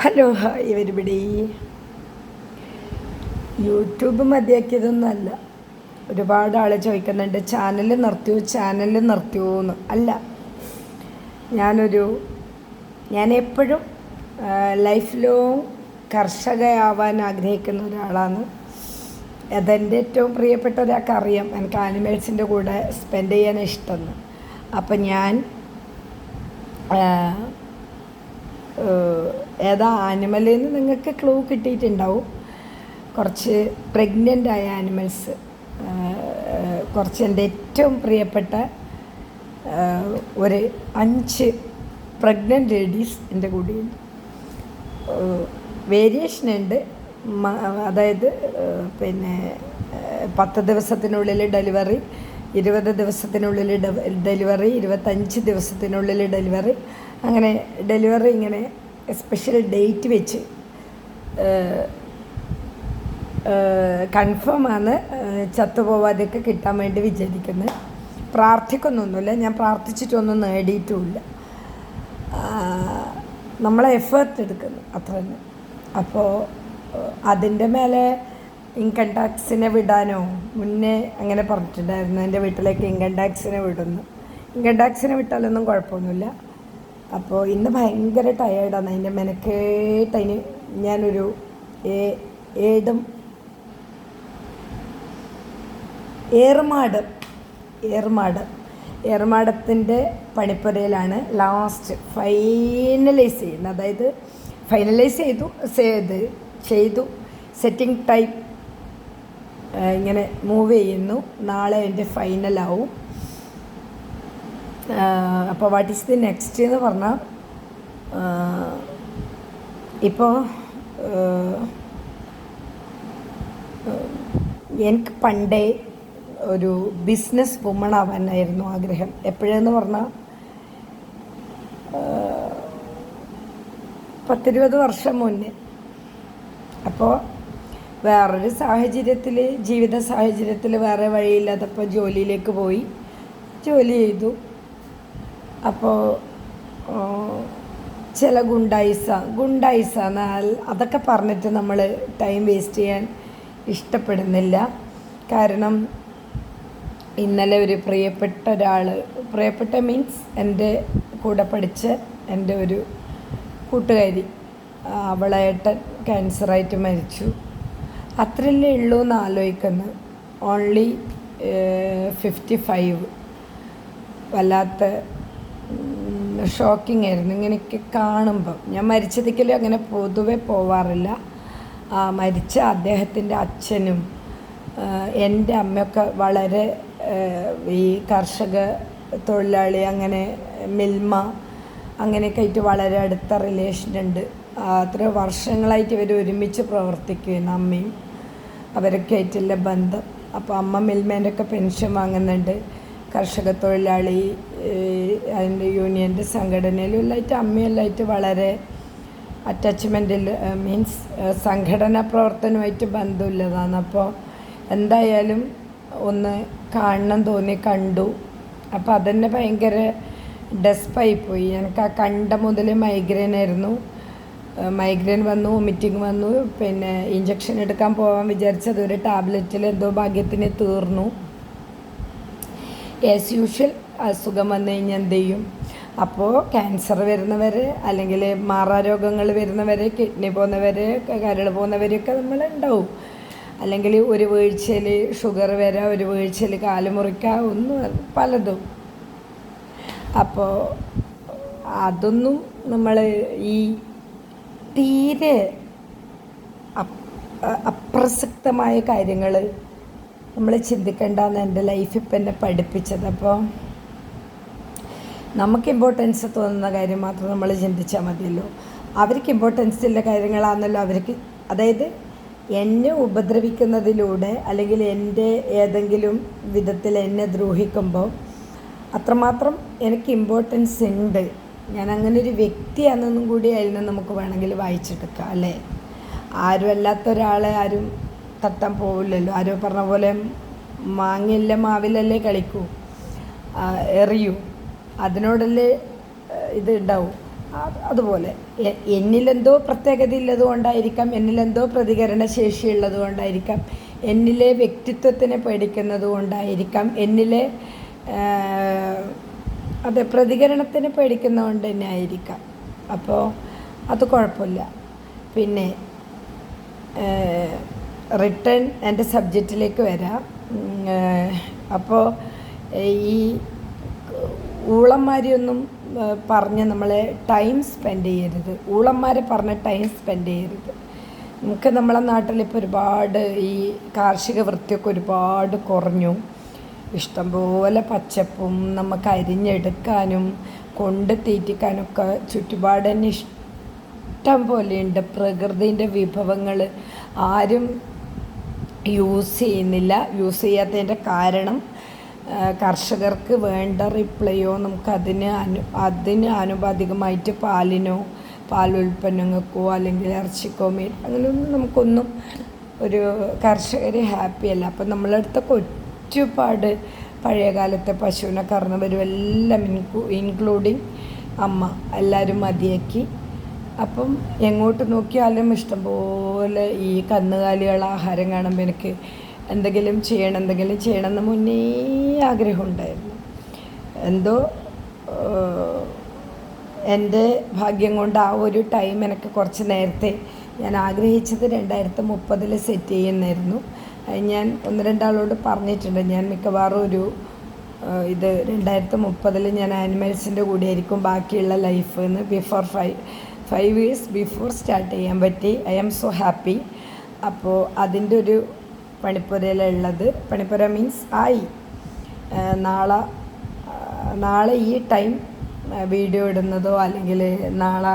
Hello hi everybody YouTube മതിയാക്കിയതൊന്നുമല്ല. ഒരുപാട് ആൾ ചോദിക്കുന്നുണ്ട് ചാനൽ നിർത്തിയോ ചാനൽ നിർത്തിയോ എന്ന് അല്ല ഞാനൊരു ഞാൻ എപ്പോഴും ലൈഫ് ലോങ് കർഷകയാവാൻ ആഗ്രഹിക്കുന്ന ഒരാളാണ്. അതെന്റെ ഏറ്റവും പ്രിയപ്പെട്ട ഒരാൾക്ക് അറിയാം. എനിക്ക് ആനിമൽസിന്റെ കൂടെ സ്പെൻഡ് ചെയ്യാൻ ഇഷ്ടമെന്ന് അപ്പം ഞാൻ ഏതാ ആനിമലിൽ നിന്ന് നിങ്ങൾക്ക് ക്ലൂ കിട്ടിയിട്ടുണ്ടാവും. കുറച്ച് പ്രഗ്നന്റ് ആയ ആനിമൽസ് കുറച്ച് എന്റെ ഏറ്റവും പ്രിയപ്പെട്ട ഒരു അഞ്ച് പ്രഗ്നന്റ് ലേഡീസ് എന്റെ കൂടെയുണ്ട്. വേരിയേഷൻ ഉണ്ട്. അതായത് പിന്നെ പത്ത് ദിവസത്തിനുള്ളിൽ ഡെലിവറി ഇരുപത് ദിവസത്തിനുള്ളിൽ ഡെലിവറി ഇരുപത്തഞ്ച് ദിവസത്തിനുള്ളിൽ ഡെലിവറി അങ്ങനെ ഡെലിവറി ഇങ്ങനെ സ്പെഷ്യൽ ഡേറ്റ് വെച്ച് കൺഫേമാണ് ചത്തുപോവാതെയൊക്കെ കിട്ടാൻ വേണ്ടി വിചാരിക്കുന്നത് പ്രാർത്ഥിക്കുന്നൊന്നുമില്ല ഞാൻ പ്രാർത്ഥിച്ചിട്ടൊന്നും നേടിയിട്ടുമില്ല. നമ്മളെ എഫേർട്ട് എടുക്കുന്നു അത്ര തന്നെ. അപ്പോൾ അതിന്റെ മേലെ ഇൻകം ടാക്സിനെ വിടാനോ മുന്നേ അങ്ങനെ പറഞ്ഞിട്ടുണ്ടായിരുന്നു എന്റെ വീട്ടിലേക്ക് ഇൻകം ടാക്സിനെ വിടുന്നു. ഇൻകം ടാക്സിനെ വിട്ടാലൊന്നും കുഴപ്പമൊന്നുമില്ല. അപ്പോൾ ഇന്ന് ഭയങ്കര ടയേർഡാണ് അതിന്റെ മെനക്കേട്ട് അതിന് ഞാനൊരു ഏടും ഏറുമാട് ഏറുമാട് ഏറുമാടത്തിന്റെ പണിപ്പുരയിലാണ് ലാസ്റ്റ് ഫൈനലൈസ് ചെയ്യുന്നത്. അതായത് ഫൈനലൈസ് ചെയ്തു ചെയ്ത് ചെയ്തു സെറ്റിംഗ് ടൈപ്പ് ഇങ്ങനെ മൂവ് ചെയ്യുന്നു. നാളെ എന്റെ ഫൈനലാവും അപ്പോൾ വാട്ട് ഈസ് ദി നെക്സ്റ്റ് എന്ന് പറഞ്ഞാൽ ഇപ്പോൾ എനിക്ക് പണ്ടേ ഒരു ബിസിനസ് വുമൺ ആവാനായിരുന്നു ആഗ്രഹം. എപ്പോഴെന്ന് പറഞ്ഞാൽ പത്തിരുപത് വർഷം മുന്നേ. അപ്പോൾ വേറൊരു സാഹചര്യത്തിൽ ജീവിത സാഹചര്യത്തിൽ വേറെ വഴിയില്ലാത്തപ്പോൾ ജോലിയിലേക്ക് പോയി. ജോലി ചെയ്തു. അപ്പോൾ ചില ഗുണ്ടായിസ ഗുണ്ടായിസ എന്നാൽ അതൊക്കെ പറഞ്ഞിട്ട് നമ്മൾ ടൈം വേസ്റ്റ് ചെയ്യാൻ ഇഷ്ടപ്പെടുന്നില്ല. കാരണം ഇന്നലെ ഒരു പ്രിയപ്പെട്ട ഒരാൾ പ്രിയപ്പെട്ട മീൻസ് എന്റെ കൂടെ പഠിച്ച എന്റെ ഒരു കൂട്ടുകാരി അവളായിട്ട് ക്യാൻസറായിട്ട് മരിച്ചു. അത്രയല്ലേ ഉള്ളൂ എന്ന് ആലോചിക്കുന്നത് ഓൺലി ഫിഫ്റ്റി ഫൈവ് വല്ലാത്ത ഷോക്കിംഗ് ആയിരുന്നു. ഇങ്ങനെയൊക്കെ കാണുമ്പോൾ ഞാൻ മരിച്ചതിക്കലും അങ്ങനെ പൊതുവെ പോവാറില്ല. മരിച്ച അദ്ദേഹത്തിന്റെ അച്ഛനും എന്റെ അമ്മയൊക്കെ വളരെ ഈ കർഷക തൊഴിലാളി അങ്ങനെ മിൽമ അങ്ങനെയൊക്കെ ആയിട്ട് വളരെ അടുത്ത റിലേഷൻ ഉണ്ട്. അത്ര വർഷങ്ങളായിട്ട് ഇവർ ഒരുമിച്ച് പ്രവർത്തിക്കുകയാണ് അമ്മയും. അവരൊക്കെ ആയിട്ടുള്ള ബന്ധം. അപ്പോൾ അമ്മ മിൽമേന്റെ ഒക്കെ പെൻഷൻ വാങ്ങുന്നുണ്ട്. കർഷക തൊഴിലാളി അതിന്റെ യൂണിയന്റെ സംഘടനയിലും എല്ലായിട്ട് അമ്മയെല്ലായിട്ട് വളരെ അറ്റാച്ച്മെന്റിൽ മീൻസ് സംഘടനാ പ്രവർത്തനമായിട്ട് ബന്ധമില്ലതാണ് അപ്പോൾ എന്തായാലും ഒന്ന് കാണണം തോന്നി കണ്ടു. അപ്പോൾ അതന്നെ ഭയങ്കര ഡെസ്പായി പോയി. എനിക്ക് ആ കണ്ട മുതൽ മൈഗ്രെയിൻ ആയിരുന്നു. മൈഗ്രെയിൻ വന്നു വൊമിറ്റിംഗ് വന്നു. പിന്നെ ഇഞ്ചക്ഷൻ എടുക്കാൻ പോകാൻ വിചാരിച്ചത് ഒരു ടാബ്ലറ്റിൽ എന്തോ ഭാഗ്യത്തിന് തീർന്നു. ആസ് യൂഷ്വൽ അസുഖം വന്നു കഴിഞ്ഞാൽ എന്ത് ചെയ്യും? അപ്പോൾ ക്യാൻസർ വരുന്നവർ അല്ലെങ്കിൽ മാറാരോഗങ്ങൾ വരുന്നവർ കിഡ്നി പോകുന്നവർ കരൾ പോകുന്നവരൊക്കെ നമ്മളുണ്ടാവും. അല്ലെങ്കിൽ ഒരു വീഴ്ചയിൽ ഷുഗർ വരാം ഒരു വീഴ്ചയിൽ കാൽ മുറിക്കാം ഒന്നും പലതും. അപ്പോൾ അതൊന്നും നമ്മൾ ഈ തീരെ അപ്രസക്തമായ കാര്യങ്ങൾ നമ്മൾ ചിന്തിക്കേണ്ടെന്ന് എന്റെ ലൈഫ് ഇപ്പം എന്നെ പഠിപ്പിച്ചത്. അപ്പോൾ നമുക്ക് ഇമ്പോർട്ടൻസ് തോന്നുന്ന കാര്യം മാത്രം നമ്മൾ ചിന്തിച്ചാൽ മതിയല്ലോ. അവർക്ക് ഇമ്പോർട്ടൻസ് ഉള്ള കാര്യങ്ങളാണല്ലോ അവർക്ക് അതായത് എന്നെ ഉപദ്രവിക്കുന്നതിലൂടെ അല്ലെങ്കിൽ എന്റെ ഏതെങ്കിലും വിധത്തിൽ എന്നെ ദ്രോഹിക്കുമ്പോൾ അത്രമാത്രം എനിക്ക് ഇമ്പോർട്ടൻസ് ഉണ്ട്. ഞാൻ അങ്ങനെ ഒരു വ്യക്തിയാണെന്നും കൂടി അതിൽ നിന്ന് നമുക്ക് വേണമെങ്കിൽ വായിച്ചെടുക്കാം അല്ലേ? ആരും അല്ലാത്ത ഒരാളെ ആരും തട്ടാൻ പോവില്ലല്ലോ. ആരോ പറഞ്ഞ പോലെ മാങ്ങയില്ല മാവിലല്ലേ കളിക്കൂ. എറിയൂ. അതിനോടല്ലേ ഇത് ഉണ്ടാവും. അതുപോലെ. എന്നിലെന്തോ പ്രത്യേകത ഉള്ളതുകൊണ്ടായിരിക്കാം എന്നിലെന്തോ പ്രതികരണ ശേഷി ഉള്ളതുകൊണ്ടായിരിക്കാം എന്നിലെ വ്യക്തിത്വത്തിനെ പേടിക്കുന്നത് കൊണ്ടായിരിക്കാം എന്നിലെ അതെ പ്രതികരണത്തിന് പേടിക്കുന്നതുകൊണ്ട് തന്നെ ആയിരിക്കാം. അപ്പോൾ അത് കുഴപ്പമില്ല. പിന്നെ റിട്ടേൺ എന്റെ സബ്ജക്റ്റിലേക്ക് വരാം. അപ്പോൾ ഈ ഊളന്മാരെയൊന്നും പറഞ്ഞ് നമ്മളെ ടൈം സ്പെൻഡ് ചെയ്യരുത്. ഊളന്മാരെ പറഞ്ഞ് ടൈം സ്പെൻഡ് ചെയ്യരുത്. നമുക്ക് നമ്മളെ നാട്ടിലിപ്പോൾ ഒരുപാട് ഈ കാർഷിക വൃത്തിയൊക്കെ ഒരുപാട് കുറഞ്ഞു. ഇഷ്ടംപോലെ പച്ചപ്പും നമുക്ക് അരിഞ്ഞെടുക്കാനും കൊണ്ട് തീറ്റിക്കാനൊക്കെ ചുറ്റുപാട് തന്നെ ഇഷ്ടം പോലെയുണ്ട്. പ്രകൃതിന്റെ വിഭവങ്ങൾ ആരും യൂസ് ചെയ്യുന്നില്ല. യൂസ് ചെയ്യാത്തതിന്റെ കാരണം കർഷകർക്ക് വേണ്ട റിപ്ലൈയോ നമുക്ക് അതിന് അനു അതിന് ആനുപാതികമായിട്ട് പാലിനോ പാൽ ഉൽപ്പന്നങ്ങൾക്കോ അല്ലെങ്കിൽ ഇറച്ചിക്കോ മീൻ അങ്ങനെയൊന്നും നമുക്കൊന്നും ഒരു കർഷകർ ഹാപ്പിയല്ല അപ്പം നമ്മളടുത്തൊക്കെ പഴയ കാലത്തെ പശുവിനെ കറന്നവരും എല്ലാം ഇൻക്ലൂഡിങ് അമ്മ. എല്ലാവരും മതിയാക്കി. അപ്പം എങ്ങോട്ട് നോക്കിയാലും ഇഷ്ടംപോലെ ഈ കന്നുകാലികൾ ആഹാരം കാണുമ്പോൾ എനിക്ക് എന്തെങ്കിലും ചെയ്യണം എന്തെങ്കിലും ചെയ്യണം എന്ന് മുന്നേ ആഗ്രഹമുണ്ടായിരുന്നു. എന്തോ എന്റെ ഭാഗ്യം കൊണ്ട് ആ ഒരു ടൈം എനിക്ക് കുറച്ച് നേരത്തെ ഞാൻ ആഗ്രഹിച്ചത് രണ്ടായിരത്തി മുപ്പതിൽ സെറ്റ് ചെയ്യുന്നായിരുന്നു. ഞാൻ ഒന്ന് രണ്ടാളോട് പറഞ്ഞിട്ടുണ്ട്. ഞാൻ മിക്കവാറും ഒരു ഇത് രണ്ടായിരത്തി മുപ്പതിൽ ഞാൻ ആനിമൽസിന്റെ കൂടെ ആയിരിക്കും ബാക്കിയുള്ള ലൈഫ് എന്ന് before five five years before start ചെയ്യാൻ പറ്റി. ഐ ആം സോ ഹാപ്പി അപ്പോൾ അതിന്റെ ഒരു പണിപ്പുരയിലുള്ളത്. പണിപ്പുര മീൻസ് ആയി. നാളെ നാളെ ഈ ടൈം വീഡിയോ ഇടുന്നതോ അല്ലെങ്കിൽ നാളെ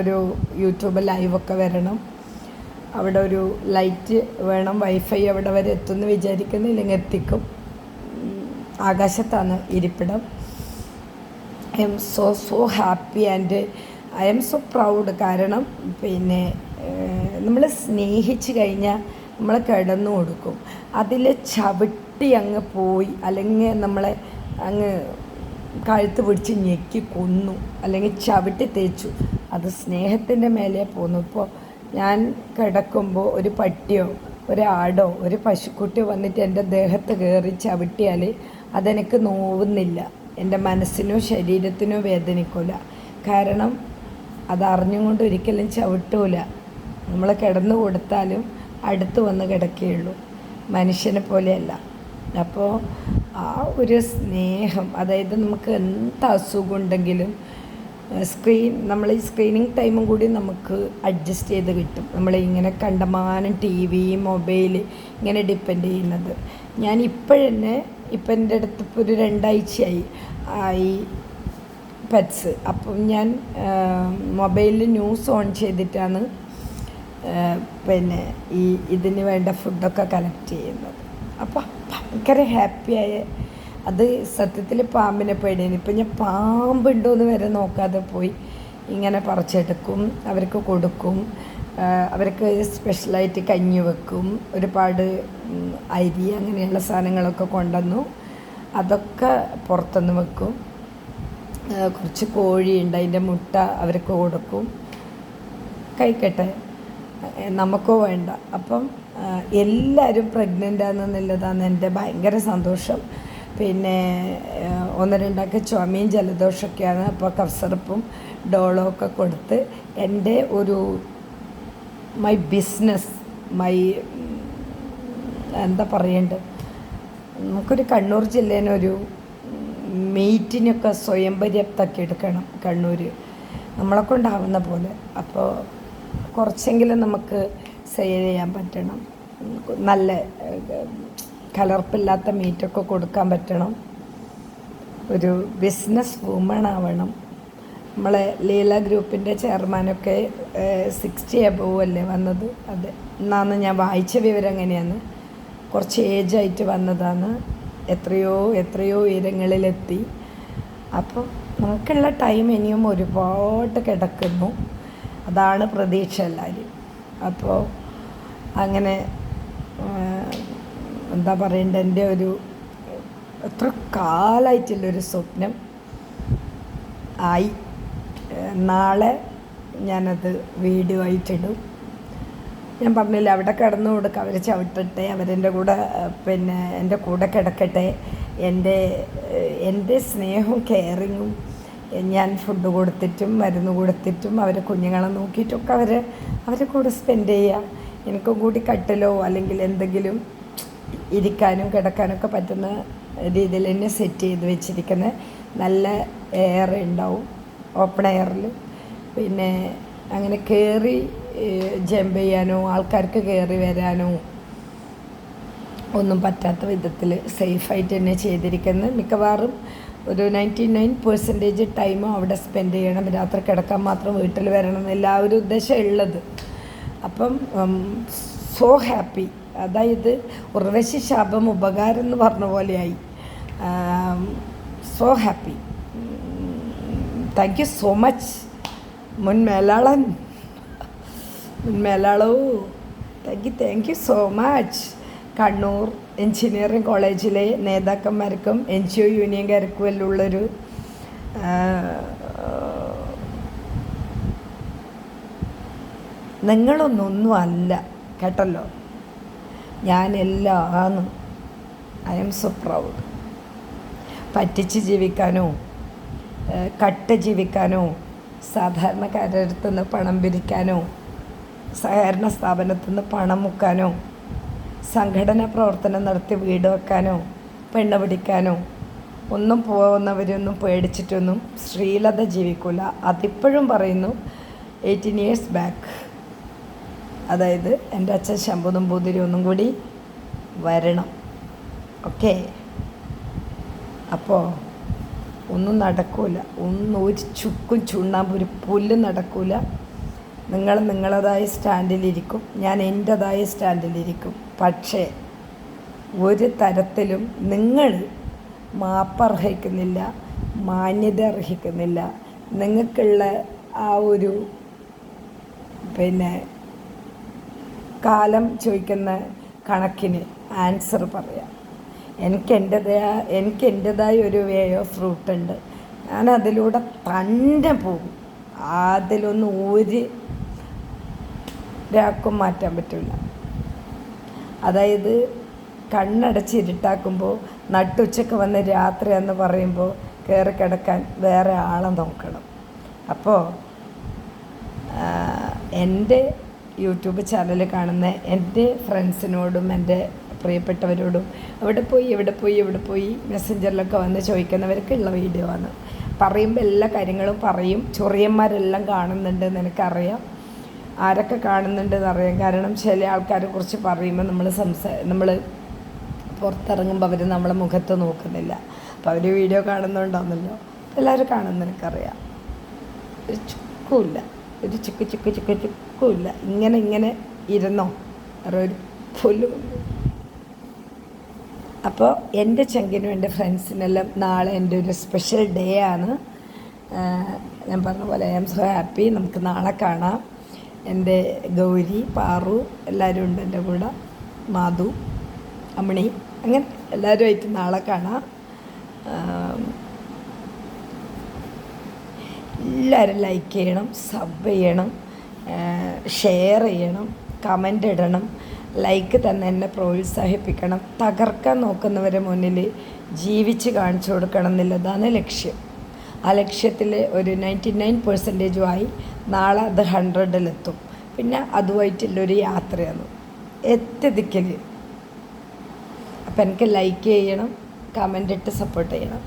ഒരു യൂട്യൂബ് ലൈവൊക്കെ വരണം. അവിടെ ഒരു ലൈറ്റ് വേണം. വൈഫൈ അവിടെ വരെ എത്തുമെന്ന് വിചാരിക്കുന്നില്ലെങ്കിൽ എത്തിക്കും. ഉം, ആകാശത്താണ് ഇരിപ്പിടം. I'm so so happy and I'm so proud കാരണം പിന്നെ നമ്മൾ സ്നേഹിച്ച് കഴിഞ്ഞാൽ നമ്മൾ കിടന്നു കൊടുക്കും. അതിൽ ചവിട്ടി അങ്ങ് പോയി അല്ലെങ്കിൽ നമ്മളെ അങ്ങ് കഴുത്ത് പിടിച്ച് ഞെക്കി കൊന്നു അല്ലെങ്കിൽ ചവിട്ടി തേച്ചു. അത് സ്നേഹത്തിന്റെ മേലെ പോന്നു ഇപ്പോൾ ഞാൻ കിടക്കുമ്പോൾ ഒരു പട്ടിയോ ഒരു ആടോ ഒരു പശുക്കുട്ടിയോ വന്നിട്ട് എന്റെ ദേഹത്ത് കയറി ചവിട്ടിയാൽ അതെനിക്ക് നോവുന്നില്ല. എന്റെ മനസ്സിനോ ശരീരത്തിനോ വേദനിക്കില്ല കാരണം അത് അറിഞ്ഞുകൊണ്ട് ഒരിക്കലും ചവിട്ടൂല. നമ്മൾ കിടന്നു കൊടുത്താലും അടുത്ത് വന്ന് കിടക്കുകയുള്ളൂ മനുഷ്യനെ പോലെയല്ല. അപ്പോൾ ആ ഒരു സ്നേഹം അതായത് നമുക്ക് എന്ത് അസുഖം ഉണ്ടെങ്കിലും സ്ക്രീൻ നമ്മൾ ഈ സ്ക്രീനിങ് ടൈമും കൂടി നമുക്ക് അഡ്ജസ്റ്റ് ചെയ്ത് കിട്ടും. നമ്മൾ ഇങ്ങനെ കണ്ടമാനം ടി വി മൊബൈൽ ഇങ്ങനെ ഡിപ്പെൻഡ് ചെയ്യുന്നത്. ഞാൻ ഇപ്പോഴന്നെ ഇപ്പം എന്റെ അടുത്ത് ഇപ്പോൾ ഒരു രണ്ടാഴ്ചയായി. ആയി പെറ്റ്സ് അപ്പം ഞാൻ മൊബൈലിൽ ന്യൂസ് ഓൺ ചെയ്തിട്ടാണ് പിന്നെ ഈ ഇതിന് വേണ്ട ഫുഡൊക്കെ കളക്ട് ചെയ്യുന്നത്. അപ്പോൾ ഭയങ്കര ഹാപ്പിയായ അത് സത്യത്തിൽ പാമ്പിനെ പേടിയാണ്. ഇപ്പം ഞാൻ പാമ്പുണ്ടോ എന്ന് വരെ നോക്കാതെ പോയി ഇങ്ങനെ പറിച്ചെടുക്കും അവർക്ക് കൊടുക്കും അവർക്ക് സ്പെഷ്യലായിട്ട് കഞ്ഞി വെക്കും ഒരുപാട് അരി അങ്ങനെയുള്ള സാധനങ്ങളൊക്കെ കൊണ്ടുവന്നു അതൊക്കെ പുറത്തുനിന്ന് വെക്കും. കുറച്ച് കോഴിയുണ്ട് അതിന്റെ മുട്ട അവർക്ക് കൊടുക്കും. കഴിക്കട്ടെ. നമുക്കോ വേണ്ട. അപ്പം എല്ലാവരും പ്രഗ്നന്റ് ആണെന്നുള്ളതാണ് എന്റെ ഭയങ്കര സന്തോഷം. പിന്നെ ഒന്ന് രണ്ടൊക്കെ ചുമയും ജലദോഷമൊക്കെയാണ്. അപ്പോൾ കഫ്സറപ്പും ഡോളോ ഒക്കെ കൊടുത്ത് എന്റെ ഒരു മൈ ബിസിനസ് മൈ എന്താ പറയേണ്ടത്? നമുക്കൊരു കണ്ണൂർ ജില്ലേനൊരു മീറ്റിനൊക്കെ സ്വയം പര്യാപ്തമാക്കി എടുക്കണം കണ്ണൂർ നമ്മളെ കൊണ്ടാവുന്ന പോലെ. അപ്പോൾ കുറച്ചെങ്കിലും നമുക്ക് സെയിൽ ചെയ്യാൻ പറ്റണം. നല്ല കലർപ്പില്ലാത്ത മീറ്റൊക്കെ കൊടുക്കാൻ പറ്റണം. ഒരു ബിസിനസ് വുമൺ ആവണം. നമ്മളെ ലീല ഗ്രൂപ്പിന്റെ ചെയർമാനൊക്കെ സിക്സ്റ്റി അബവ് അല്ലേ വന്നത്? അതെ. എന്നാന്ന് ഞാൻ വായിച്ച വിവരം എങ്ങനെയാണ്? കുറച്ച് ഏജായിട്ട് വന്നതാണ്. എത്രയോ എത്രയോ ഉയരങ്ങളിലെത്തി. അപ്പോൾ നമുക്കുള്ള ടൈം ഇനിയും ഒരുപാട് കിടക്കുന്നു. അതാണ് പ്രതീക്ഷ എല്ലാവരും. അപ്പോൾ അങ്ങനെ എന്താ പറയണ്ടത് എന്റെ ഒരു എത്ര കാലമായിട്ടുള്ളൊരു സ്വപ്നം ആയി. നാളെ ഞാനത് വീഡിയോ ആയിട്ടിടും ഞാൻ പറഞ്ഞില്ല അവിടെ കിടന്നു കൊടുക്കുക അവർ ചവിട്ടട്ടെ അവരെന്റെ കൂടെ പിന്നെ എന്റെ കൂടെ കിടക്കട്ടെ. എന്റെ എന്റെ സ്നേഹവും കെയറിങ്ങും ഞാൻ ഫുഡ് കൊടുത്തിട്ടും മരുന്ന് കൊടുത്തിട്ടും അവരെ കുഞ്ഞുങ്ങളെ നോക്കിയിട്ടൊക്കെ അവർ അവരെ കൂടെ സ്പെൻഡ് ചെയ്യുക എനിക്കും കൂടി കട്ടിലോ അല്ലെങ്കിൽ എന്തെങ്കിലും ഇരിക്കാനും കിടക്കാനൊക്കെ പറ്റുന്ന രീതിയിൽ തന്നെ സെറ്റ് ചെയ്ത് വെച്ചിരിക്കുന്ന നല്ല എയർ ഉണ്ടാവും. ഓപ്പൺ എയറിൽ പിന്നെ അങ്ങനെ കയറി ജമ്പ് ചെയ്യാനോ ആൾക്കാർക്ക് കയറി വരാനോ ഒന്നും പറ്റാത്ത വിധത്തിൽ സേഫായിട്ട് തന്നെ ചെയ്തിരിക്കുന്നത് മിക്കവാറും ഒരു നയന്റി നയൻ പെർസെന്റേജ് ടൈമും അവിടെ സ്പെൻഡ് ചെയ്യണം. രാത്രി കിടക്കാൻ മാത്രം വീട്ടിൽ വരണം ആ ഒരു ഉദ്ദേശം ഉള്ളത്. അപ്പം സോ ഹാപ്പി അതായത് ഉർവശി ശാപം ഉപകാരം എന്ന് പറഞ്ഞ പോലെയായി. So happy thank you so much മുൻ മേലാളൻ. മുൻ മേലാളോ thank you thank you so much Kannur engineering കോളേജിലെ നേതാക്കന്മാർക്കും എൻ ജി ഒ യൂണിയൻകാർക്കും എല്ലാം ഉള്ളൊരു നിങ്ങളൊന്നൊന്നും അല്ല കേട്ടല്ലോ. എല്ലാമാണ് ഐ എം സോ പ്രൗഡ്. പറ്റിച്ച് ജീവിക്കാനോ കട്ട് ജീവിക്കാനോ സാധാരണക്കാരുടെ അടുത്ത് നിന്ന് പണം പിരിക്കാനോ സഹകരണ സ്ഥാപനത്തിൽ നിന്ന് പണം മുക്കാനോ സംഘടന പ്രവർത്തനം നടത്തി വീട് വെക്കാനോ പെണ്ണ് പിടിക്കാനോ ഒന്നും പോകുന്നവരൊന്നും പേടിച്ചിട്ടൊന്നും ശ്രീലത ജീവിക്കില്ല അതിപ്പോഴും പറയുന്നു എയ്റ്റീൻ ഇയേഴ്സ് ബാക്ക് അതായത് എന്റെ അച്ഛൻ ശംഭു നമ്പൂതിരി ഒന്നും കൂടി വരണം. ഓക്കെ? അപ്പോൾ ഒന്നും നടക്കൂല. ഒന്നും ഒരു ചുക്കും ചുണ്ണാമ്പ് ഒരു പുല്ലും നടക്കൂല. നിങ്ങൾ നിങ്ങളതായ സ്റ്റാൻഡിലിരിക്കും. ഞാൻ എന്റെതായ സ്റ്റാൻഡിലിരിക്കും. പക്ഷേ ഒരു തരത്തിലും നിങ്ങൾ മാപ്പർഹിക്കുന്നില്ല മാന്യത അർഹിക്കുന്നില്ല നിങ്ങൾക്കുള്ള ആ ഒരു പിന്നെ കാലം ചോദിക്കുന്ന കണക്കിന് ആൻസർ പറയാം. എനിക്ക് എന്റെതായ എനിക്ക് എന്റെതായ ഒരു വേ ഓഫ് റൂട്ടുണ്ട്. ഞാൻ അതിലൂടെ തന്നെ പോകും. അതിലൊന്നും ഒരു ഒരാൾക്കും മാറ്റാൻ പറ്റില്ല അതായത് കണ്ണടച്ച് ഇരുട്ടാക്കുമ്പോൾ നട്ടുച്ചക്ക് വന്ന് രാത്രി എന്ന് പറയുമ്പോൾ കയറി കിടക്കാൻ വേറെ ആളെ നോക്കണം. അപ്പോൾ എന്റെ യൂട്യൂബ് ചാനൽ കാണുന്ന എന്റെ ഫ്രണ്ട്സിനോടും എന്റെ പ്രിയപ്പെട്ടവരോടും അവിടെ പോയി എവിടെ പോയി എവിടെ പോയി മെസ്സഞ്ചറിലൊക്കെ വന്ന് ചോദിക്കുന്നവർക്കുള്ള വീഡിയോ ആണ്. പറയുമ്പോൾ എല്ലാ കാര്യങ്ങളും പറയും. ചൊറിയന്മാരെല്ലാം കാണുന്നുണ്ട് എന്ന് എനിക്കറിയാം. ആരൊക്കെ കാണുന്നുണ്ടെന്ന് അറിയാം. കാരണം ചില ആൾക്കാരെ കുറിച്ച് പറയുമ്പോൾ നമ്മൾ സംസാ നമ്മൾ പുറത്തിറങ്ങുമ്പോൾ അവർ നമ്മളെ മുഖത്ത് നോക്കുന്നില്ല. അപ്പോൾ അവർ വീഡിയോ കാണുന്നുണ്ടാവുന്നല്ലോ. എല്ലാവരും കാണുന്ന എനിക്കറിയാം. ഒരു ചുക്കുമില്ല. ഒരു ചുക്ക് ചുക്ക് ചുക്ക് ചുക്കുമില്ല. ഇങ്ങനെ ഇങ്ങനെ ഇരുന്നോ? വേറെ ഒരു പുല്ലും അപ്പോൾ എന്റെ ചങ്കിനും എന്റെ ഫ്രണ്ട്സിനെല്ലാം നാളെ എന്റെ ഒരു സ്പെഷ്യൽ ഡേ ആണ്. ഞാൻ പറഞ്ഞ പോലെ ഐ ആം സോ ഹാപ്പി. നമുക്ക് നാളെ കാണാം. എന്റെ ഗൗരി പാറു എല്ലാവരും ഉണ്ട് എന്റെ കൂടെ. മാധു അമ്മണി അങ്ങനെ എല്ലാവരുമായിട്ട് നാളെ കാണാം. എല്ലാവരും ലൈക്ക് ചെയ്യണം സബ് ചെയ്യണം ഷെയർ ചെയ്യണം കമന്റ് ഇടണം ലൈക്ക് തന്നെ എന്നെ പ്രോത്സാഹിപ്പിക്കണം. തകർക്കാൻ നോക്കുന്നവരെ മുന്നിൽ ജീവിച്ച് കാണിച്ചു കൊടുക്കണം എന്നുള്ളതാണ് ലക്ഷ്യം. ആ ലക്ഷ്യത്തിൽ ഒരു നയന്റി നയൻ പെർസെന്റേജുമായി നാളെ അത് ഹൺഡ്രഡിലെത്തും പിന്നെ അതുമായിട്ടുള്ളൊരു യാത്രയാണ്. എത്തിക്കൽ അപ്പം എനിക്ക് ലൈക്ക് ചെയ്യണം കമന്റ് ഇട്ട് സപ്പോർട്ട് ചെയ്യണം.